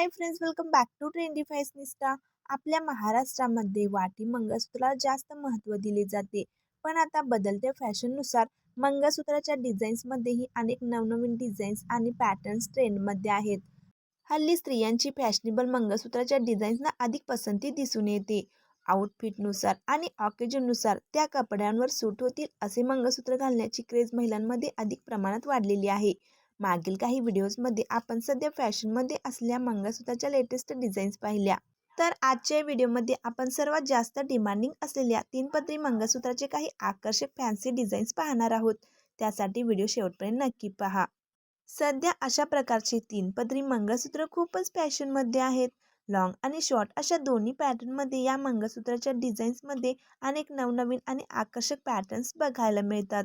Hi friends welcome back to trendy fashionista आपल्या महाराष्ट्रामध्ये वाटी मंगळसूत्राला जास्त महत्त्व दिले जाते. पण आता बदलत्या फॅशननुसार मंगळसूत्राच्या डिझाईन्समध्येही अनेक नवनवीन डिझाईन्स आणि पॅटर्न्स ट्रेंडमध्ये आहेत. हल्ली स्त्रियांची फॅशनेबल मंगळसूत्राच्या डिझाईन्सना अधिक पसंती दिसून येते. आउटफिटनुसार आणि ऑकेजननुसार त्या कपड्यांवर सूट होतील असे मंगळसूत्र घालण्याची क्रेज महिलांमध्ये अधिक प्रमाणात वाढलेली आहे. मागील काही व्हिडिओजमध्ये आपण सध्या फॅशनमध्ये असल्या मंगळसूत्राच्या लेटेस्ट डिझाईन्स पाहिल्या. तर आजच्या व्हिडिओमध्ये आपण सर्वात जास्त डिमांडिंग असलेल्या तीन पदरी मंगळसूत्राचे काही आकर्षक फॅन्सी डिझाईन्स पाहणार आहोत. त्यासाठी व्हिडिओ शेवटपर्यंत नक्की पहा. सध्या अशा प्रकारचे तीन पदरी मंगळसूत्र खूपच फॅशनमध्ये आहेत. लॉंग आणि शॉर्ट अशा दोन्ही पॅटर्नमध्ये या मंगळसूत्राच्या डिझाईन्समध्ये अनेक नवनवीन आणि आकर्षक पॅटर्न्स बघायला मिळतात.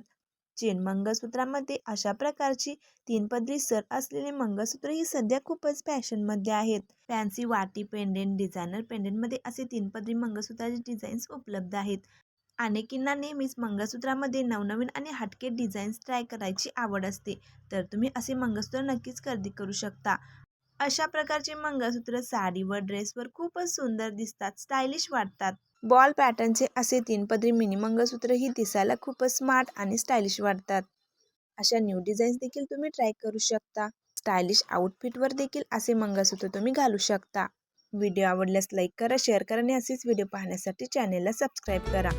चेन मंगळसूत्रामध्ये अशा प्रकारची तीन पदरी सर असलेले मंगळसूत्र ही सध्या खूपच फॅशनमध्ये आहेत. फॅन्सी वाटी पेंडेंट डिझायनर पेंडेंटमध्ये असे तीन पदरी मंगळसूत्राचे डिझाईन्स उपलब्ध आहेत. अनेकींना नेहमीच मंगळसूत्रामध्ये नवनवीन आणि हटके डिझाईन्स ट्राय करायची आवड असते. तर तुम्ही असे मंगळसूत्र नक्कीच खरेदी करू शकता. अशा प्रकारचे मंगळसूत्र साडीवर ड्रेसवर खूपच सुंदर दिसतात स्टायलिश वाटतात. बॉल पॅटर्नचे असे तीन पदरी मिनी मंगळसूत्र ही दिसायला खूपच स्मार्ट आणि स्टायलिश वाटतात. अशा न्यू डिझाईन्स देखील तुम्ही ट्राय करू शकता. स्टायलिश आउटफिटवर देखील असे मंगळसूत्र तुम्ही घालू शकता. व्हिडिओ आवडल्यास लाईक करा शेअर करा आणि असेच व्हिडिओ पाहण्यासाठी चॅनेलला सबस्क्राईब करा.